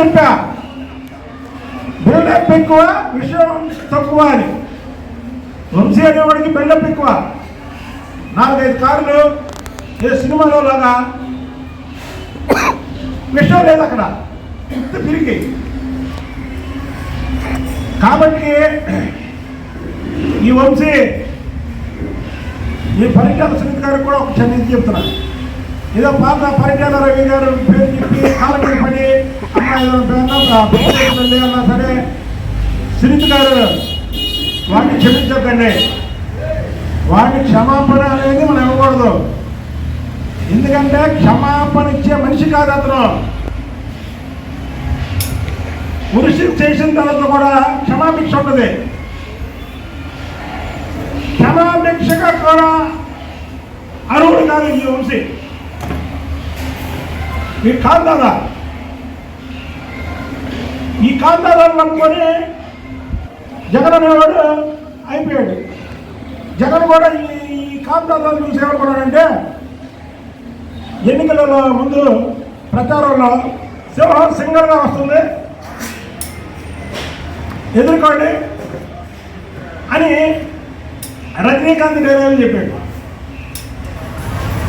చెప్పా బిల్డప్ ఎక్కువ విషయం తక్కువ అని. వంశీ అనేవాడికి బిల్డప్ ఎక్కువ. నాలుగైదు కార్లు ఏ సినిమాలో లాగా విషయం లేదు అక్కడ. ఇంత తిరిగి. కాబట్టి ఈ వంశీ ఈ పరిటాల సునీత్ గారికి కూడా ఒక చిన్న ఇది ఏదో పాత పరిటాల రవి గారు పేరు చెప్పి కాలకి పడి అమ్మాయి అన్నా సరే. సునీత గారు వాడిని క్షమించకండి వాడిని క్షమాపణ అనేది మనం ఇవ్వకూడదు. ఎందుకంటే క్షమాపణ ఇచ్చే మనిషి కాదు అతను. పురుషు చేసిన తర్వాత కూడా క్షమాభిక్ష ఉంటుంది. క్షమాభిక్షగా కూడా అర్హుడు కాదు ఈ వంశీ ఈ కాంతారా ఈ కాంతారాలు నమ్ముకొని జగన్ అనేవాడు అయిపోయాడు. జగన్ కూడా ఈ ఈ కాంతారాలు చూసి ఏమనుకున్నాడంటే ఎన్నికలలో ముందు ప్రచారంలో సింహం సింగర్గా వస్తుంది. ఎదుర్కోండి అని రజనీకాంత్ డైలాగ్ చెప్పాడు.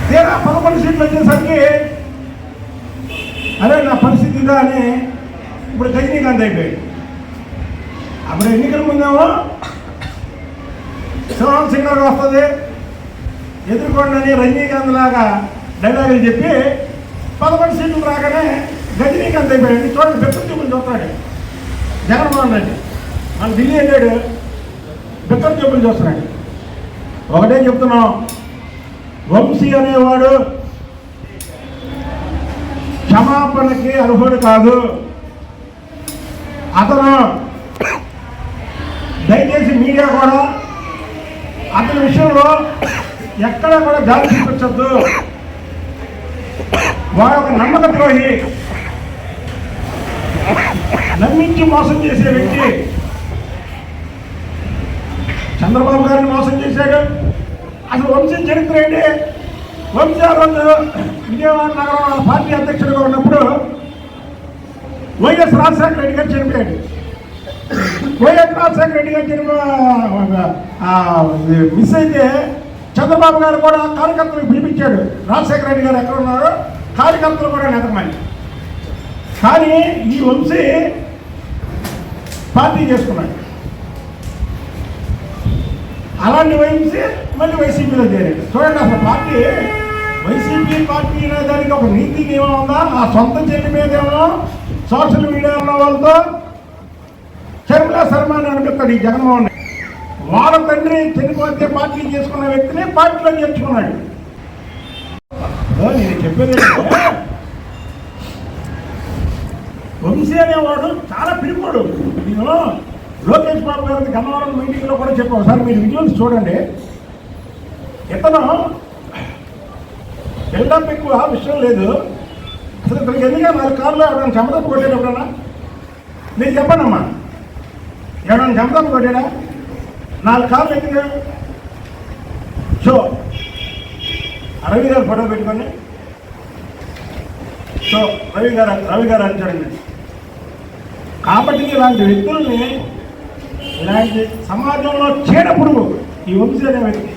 తీరా పదకొండు సీట్లు వచ్చేసరికి అరే నా పరిస్థితి ఇదా అని ఇప్పుడు రజనీకాంత్ అయిపోయాడు అప్పుడు ఎన్నికల ముందేమో సింహం సింగర్గా వస్తుంది. ఎదుర్కొండని రజనీకాంత్ లాగా డైలాగులు చెప్పి పదకొండు సీట్లు రాగానే రజనీకాంత్ అయిపోయాడు చూడండి పెద్ద చూపులు చూస్తాడు. జగన్మోహన్ రెడ్డి. మన ఢిల్లీ వెళ్ళాడు బిక్కర్ చూపులు చూస్తున్నాడు. ఒకటే చెప్తున్నాం వంశీ అనేవాడు క్షమాపణకి అర్హుడు కాదు. అతను దయచేసి మీడియా కూడా అతని విషయంలో ఎక్కడ కూడా జాలి చూపించద్దు వాడు ఒక నమ్మక ద్రోహి. నమ్మించి మోసం చేసే వ్యక్తి. చంద్రబాబు గారిని మోసం చేశాడు. అసలు వంశీ చరిత్ర ఏంటి? వంశీ ఆ విజయవాడ నగరం పార్టీ అధ్యక్షుడిగా ఉన్నప్పుడు వైఎస్ రాజశేఖర రెడ్డి గారు చనిపోయాడు వైఎస్ రాజశేఖర రెడ్డి గారు చనిపో మిస్ అయితే చంద్రబాబు గారు కూడా కార్యకర్తలకు పిలిపించాడు. రాజశేఖర రెడ్డి గారు ఎక్కడ ఉన్నారో కార్యకర్తలు కూడా నెతమని కానీ ఈ వంశీ పార్టీ చేసుకున్నాడు. అలాంటి వహించి మళ్ళీ వైసీపీలో చేరాడు చూడండి అసలు పార్టీ వైసీపీ పార్టీ అనే దానికి ఒక నీతి నియమం ఉందా? ఆ సొంత చెల్లి మీదేమో సోషల్ మీడియా ఉన్న వాళ్ళతో శర్మిలా శర్మ అని అనిపిస్తాడు ఈ జగన్మోహన్ వాళ్ళ తండ్రి చనిపోతే పార్టీ చేసుకున్న వ్యక్తిని పార్టీలో చేర్చుకున్నాడు. నేను చెప్పేది వంశీ అనేవాడు చాలా పిరిపోడు నేను లోకేష్ బాబు గారి గన్నవరం మీటింగ్లో కూడా చెప్పాం. సార్ మీరు విజువల్స్ చూడండి. ఇతను బిల్డప్ ఎక్కువ విషయం లేదు. అసలు ఇతనికి ఎందుకంటే వాళ్ళ కారులో ఎవరైనా చెమదప్పు కొట్టాడు ఎప్పుడన్నా? మీరు చెప్పండమ్మా. ఎవరైనా చెమదప్పు కొట్టాడా నాలుగు కార్లు ఎక్కినాడు సో రవి గారు ఫోటో పెట్టుకొని సో రవి గారు రవి గారు అంటాడండి కాబట్టి ఇలాంటి వ్యక్తుల్ని సమాజంలో చీడ పురుగు ఈ వంశీ అనే వ్యక్తి.